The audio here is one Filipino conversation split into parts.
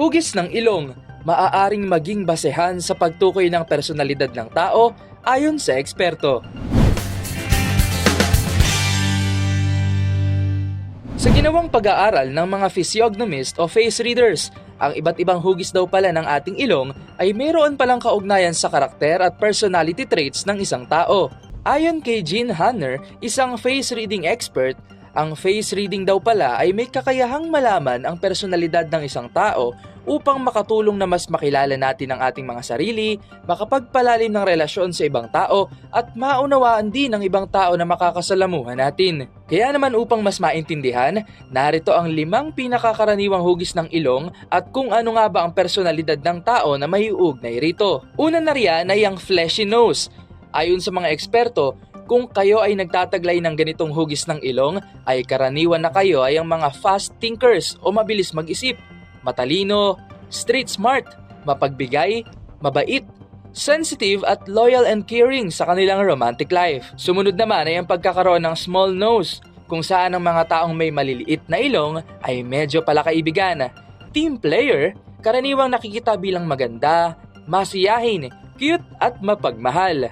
Hugis ng ilong, maaaring maging basehan sa pagtukoy ng personalidad ng tao ayon sa eksperto. Sa ginawang pag-aaral ng mga physiognomist o face readers, ang iba't ibang hugis daw pala ng ating ilong ay mayroon palang kaugnayan sa karakter at personality traits ng isang tao. Ayon kay Jean Hanner, isang face reading expert, ang face reading daw pala ay may kakayahang malaman ang personalidad ng isang tao upang makatulong na mas makilala natin ang ating mga sarili, makapagpalalim ng relasyon sa ibang tao at maunawaan din ng ibang tao na makakasalamuhan natin. Kaya naman upang mas maintindihan, narito ang limang pinakakaraniwang hugis ng ilong at kung ano nga ba ang personalidad ng tao na maiugnay rito. Una na riyan ay ang fleshy nose. Ayon sa mga eksperto, kung kayo ay nagtataglay ng ganitong hugis ng ilong, ay karaniwan na kayo ay ang mga fast thinkers o mabilis mag-isip, matalino, street smart, mapagbigay, mabait, sensitive at loyal and caring sa kanilang romantic life. Sumunod naman ay ang pagkakaroon ng small nose, kung saan ang mga taong may maliliit na ilong ay medyo palakaibigan. Team player, karaniwang nakikita bilang maganda, masiyahin, cute at mapagmahal.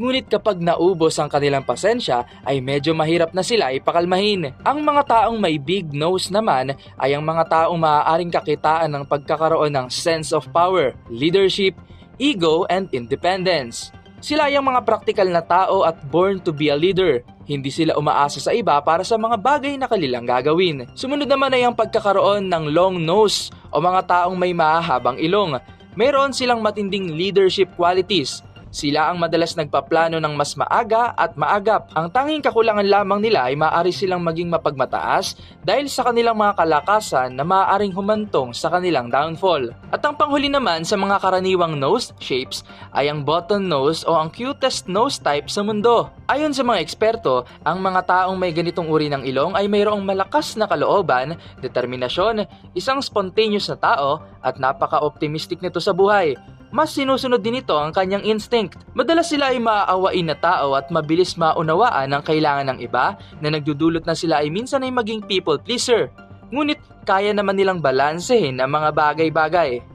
Ngunit kapag naubos ang kanilang pasensya ay medyo mahirap na sila ipakalmahin. Ang mga taong may big nose naman ay ang mga taong maaaring kakitaan ng pagkakaroon ng sense of power, leadership, ego, and independence. Sila ay ang mga praktikal na tao at born to be a leader. Hindi sila umaasa sa iba para sa mga bagay na kanilang gagawin. Sumunod naman ay ang pagkakaroon ng long nose o mga taong may mahahabang ilong. Mayroon silang matinding leadership qualities sila ang madalas nagpaplano ng mas maaga at maagap. Ang tanging kakulangan lamang nila ay maaari silang maging mapagmataas dahil sa kanilang mga kalakasan na maaaring humantong sa kanilang downfall. At ang panghuli naman sa mga karaniwang nose shapes ay ang button nose o ang cutest nose type sa mundo. Ayon sa mga eksperto, ang mga taong may ganitong uri ng ilong ay mayroong malakas na kalooban, determinasyon, isang spontaneous na tao at napaka-optimistic nito sa buhay mas sinusunod din ito ang kanyang instinct. Madalas sila ay maaawain na tao at mabilis maunawaan ang kailangan ng iba na nagdudulot na sila ay minsan ay maging people pleaser. Ngunit kaya naman nilang balansehin ang mga bagay-bagay.